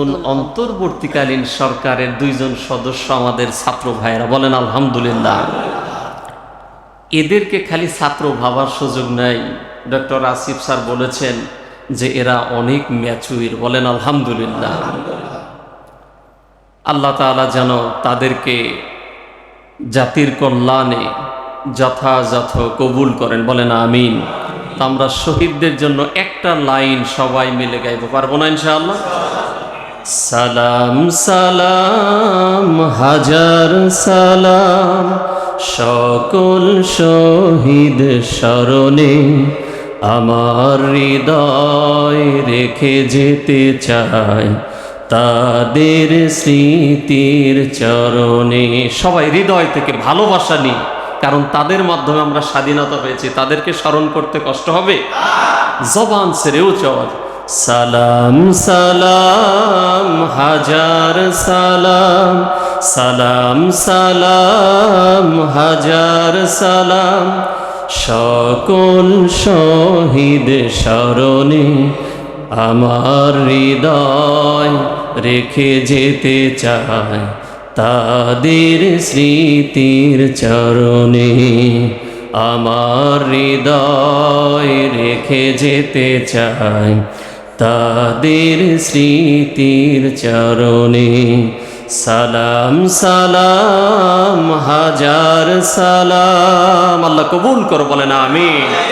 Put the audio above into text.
নতুন অন্তর্বর্তীকালীন সরকারের দুইজন সদস্য আমাদের ছাত্র ভাইয়েরা বলেন, আলহামদুলিল্লাহ। এদেরকে খালি ছাত্র ভাবার সুযোগ নাই। ডক্টর আসিফ স্যার বলেছেন যে এরা অনেক ম্যাচুইর। বলেন, আলহামদুলিল্লাহ। আল্লাহ তাআলা যেন তাদেরকে জাতির কল্যাণে যথাযথ কবুল করেন। বলেন, আমিন। আমরা শহীদদের জন্য একটা লাইন সবাই মিলে গাইবো। পারব না ইনশাআল্লাহ? সালাম সালাম, হাজার সালাম। সকল শহীদ স্মরণে আমার হৃদয় রেখে যেতে চাই তাদের স্মৃতির চরণে। সবাই হৃদয় থেকে ভালোবাসা নিই কারণ তাদের মাধ্যমে আমরা স্বাধীনতা পেয়েছি, তাদেরকে স্মরণ করতে কষ্ট হবে। জবান সেরেও চল। সালাম সালাম, হাজার সালাম সালাম সালাম, হাজার সালাম। সকল শহীদ স্মরণে আমার হৃদয় রেখে যেতে চায় তাদের স্মৃতির চরণে। আমার হৃদয় রেখে যেতে চাই তাদের স্মৃতির চরণে সালাম সালাম হাজার সালাম। আল্লাহ কবুল করো বলেন আমিন।